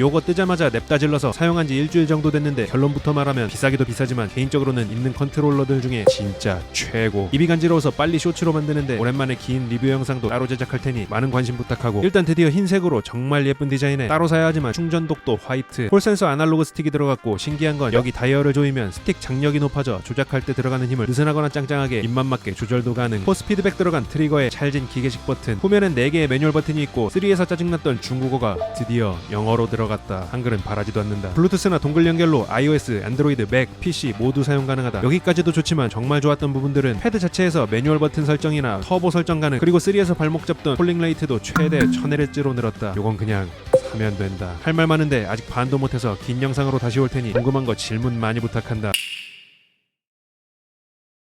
요거 뜨자마자 냅다 질러서 사용한 지 일주일 정도 됐는데 결론부터 말하면 비싸기도 비싸지만 개인적으로는 있는 컨트롤러들 중에 진짜 최고. 입이 간지러워서 빨리 쇼츠로 만드는데 오랜만에 긴 리뷰 영상도 따로 제작할 테니 많은 관심 부탁하고 일단 드디어 흰색으로 정말 예쁜 디자인에 따로 사야 하지만 충전독도 화이트 폴센서 아날로그 스틱이 들어갔고 신기한 건 여기 다이얼을 조이면 스틱 장력이 높아져 조작할 때 들어가는 힘을 느슨하거나 짱짱하게 입맛 맞게 조절도 가능. 포스 피드백 들어간 트리거에 찰진 기계식 버튼 후면엔 4개의 매뉴얼 버튼이 있고 3에서 짜증났던 중국어가 드디어 영어로 들어 갔다. 한글은 바라지도 않는다. 블루투스나 동글 연결로 iOS, 안드로이드, 맥, PC 모두 사용 가능하다. 여기까지도 좋지만 정말 좋았던 부분들은 패드 자체에서 매뉴얼 버튼 설정이나 터보 설정 가능 그리고 3에서 발목 잡던 폴링 레이트도 최대 1000Hz로 늘었다. 요건 그냥 사면 된다. 할 말 많은데 아직 반도 못해서 긴 영상으로 다시 올 테니 궁금한 거 질문 많이 부탁한다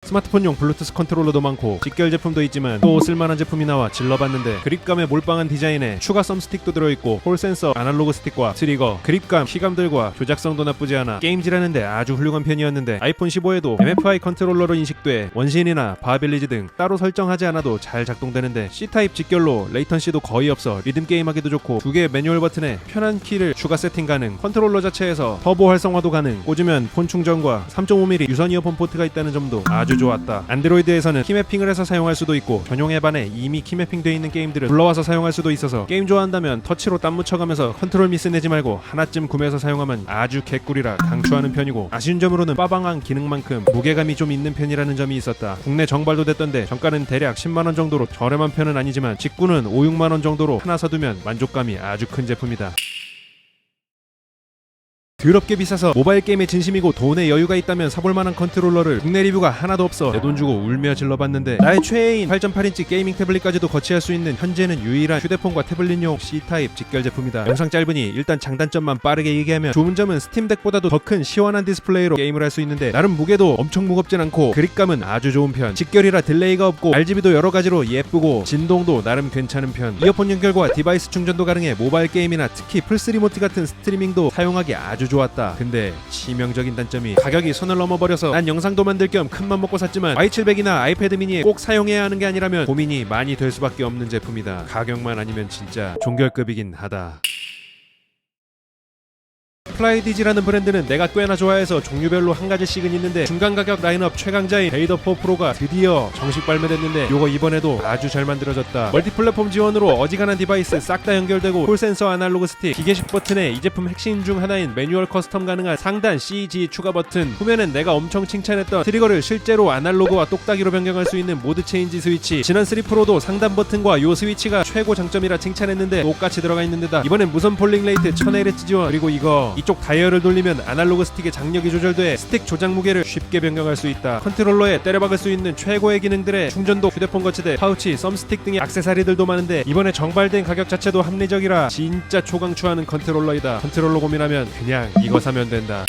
스마트폰용 블루투스 컨트롤러도 많고 직결 제품도 있지만 또 쓸만한 제품이 나와 질러봤는데 그립감에 몰빵한 디자인에 추가 썸 스틱도 들어있고 홀 센서 아날로그 스틱과 트리거 그립감 키감들과 조작성도 나쁘지 않아 게임질하는데 아주 훌륭한 편이었는데 아이폰 15에도 MFI 컨트롤러로 인식돼 원신이나 바빌리지 등 따로 설정하지 않아도 잘 작동되는데 C타입 직결로 레이턴시도 거의 없어 리듬 게임하기도 좋고 두 개의 매뉴얼 버튼에 편한 키를 추가 세팅 가능 컨트롤러 자체에서 터보 활성화도 가능 꽂으면 폰 충전과 3.5mm 유선 이어폰 포트가 있다는 점도 아주 좋았다. 안드로이드에서는 키매핑을 해서 사용할 수도 있고 전용 앱 안에 이미 키매핑돼 있는 게임들을 불러와서 사용할 수도 있어서 게임 좋아한다면 터치로 땀 묻혀가면서 컨트롤 미스 내지 말고 하나쯤 구매해서 사용하면 아주 개꿀이라 강추하는 편이고 아쉬운 점으로는 빠방한 기능만큼 무게감이 좀 있는 편이라는 점이 있었다. 국내 정발도 됐던데 정가는 대략 10만원 정도로 저렴한 편은 아니지만 직구는 5, 6만원 정도로 하나 사두면 만족감이 아주 큰 제품이다. 더럽게 비싸서 모바일 게임에 진심이고 돈에 여유가 있다면 사볼 만한 컨트롤러를 국내 리뷰가 하나도 없어 내 돈 주고 울며 질러봤는데 나의 최애인 8.8인치 게이밍 태블릿까지도 거치할 수 있는 현재는 유일한 휴대폰과 태블릿용 C타입 직결 제품이다. 영상 짧으니 일단 장단점만 빠르게 얘기하면 좋은 점은 스팀덱보다도 더 큰 시원한 디스플레이로 게임을 할 수 있는데 나름 무게도 엄청 무겁진 않고 그립감은 아주 좋은 편. 직결이라 딜레이가 없고 RGB도 여러 가지로 예쁘고 진동도 나름 괜찮은 편. 이어폰 연결과 디바이스 충전도 가능해 모바일 게임이나 특히 플스 리모트 같은 스트리밍도 사용하기 아주 좋 았다. 근데 치명적인 단점이 가격이 손을 넘어버려서 난 영상도 만들 겸 큰맘 먹고 샀지만 Y700이나 아이패드 미니에 꼭 사용해야 하는 게 아니라면 고민이 많이 될 수밖에 없는 제품이다. 가격만 아니면 진짜 종결급이긴 하다. 플라이디지라는 브랜드는 내가 꽤나 좋아해서 종류별로 한 가지씩은 있는데 중간 가격 라인업 최강자인 베이더 4 프로가 드디어 정식 발매됐는데 요거 이번에도 아주 잘 만들어졌다. 멀티 플랫폼 지원으로 어지간한 디바이스 싹 다 연결되고 폴 센서 아날로그 스틱 기계식 버튼에 이 제품 핵심 중 하나인 매뉴얼 커스텀 가능한 상단 CG 추가 버튼. 후면은 내가 엄청 칭찬했던 트리거를 실제로 아날로그와 똑딱이로 변경할 수 있는 모드 체인지 스위치. 지난 3 프로도 상단 버튼과 요 스위치가 최고 장점이라 칭찬했는데 똑같이 들어가 있는 데다 이번엔 무선 폴링 레이트 1000Hz 지원 그리고 이거 이쪽 다이얼을 돌리면 아날로그 스틱의 장력이 조절돼 스틱 조작 무게를 쉽게 변경할 수 있다. 컨트롤러에 때려박을 수 있는 최고의 기능들에 충전도 휴대폰 거치대, 파우치, 썸스틱 등의 액세서리들도 많은데 이번에 정발된 가격 자체도 합리적이라 진짜 초강추하는 컨트롤러이다. 컨트롤러 고민하면 그냥 이거 사면 된다.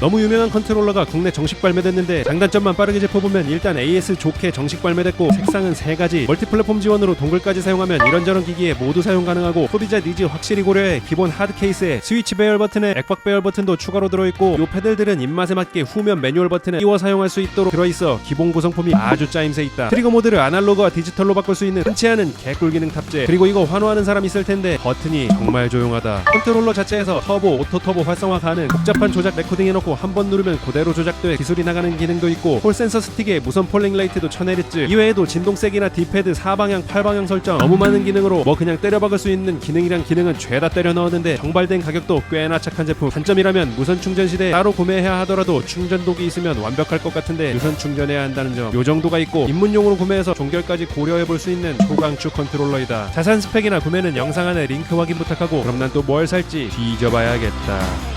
너무 유명한 컨트롤러가 국내 정식 발매됐는데 장단점만 빠르게 짚어보면 일단 AS 좋게 정식 발매됐고 색상은 세 가지. 멀티 플랫폼 지원으로 동글까지 사용하면 이런저런 기기에 모두 사용 가능하고 소비자 니즈 확실히 고려해 기본 하드 케이스에 스위치 배열 버튼에 액박 배열 버튼도 추가로 들어있고 요 패들들은 입맛에 맞게 후면 매뉴얼 버튼에 끼워 사용할 수 있도록 들어있어 기본 구성품이 아주 짜임새 있다. 트리거 모드를 아날로그와 디지털로 바꿀 수 있는 흔치 않은 개꿀 기능 탑재. 그리고 이거 환호하는 사람 있을 텐데 버튼이 정말 조용하다. 컨트롤러 자체에서 터보 오토 터보 활성화 가능. 복잡한 조작 레코딩 해놓고 한 번 누르면 그대로 조작돼 기술이 나가는 기능도 있고 폴 센서 스틱에 무선 폴링 레이트도 1000Hz 이외에도 진동색이나 D패드 4방향 8방향 설정 너무 많은 기능으로 뭐 그냥 때려 박을 수 있는 기능이랑 기능은 죄다 때려 넣었는데 정발된 가격도 꽤나 착한 제품. 단점이라면 무선 충전 시대에 따로 구매해야 하더라도 충전독이 있으면 완벽할 것 같은데 유선 충전해야 한다는 점 요 정도가 있고 입문용으로 구매해서 종결까지 고려해 볼 수 있는 초강추 컨트롤러이다. 자세한 스펙이나 구매는 영상 안에 링크 확인 부탁하고 그럼 난 또 뭘 살지 뒤져봐야겠다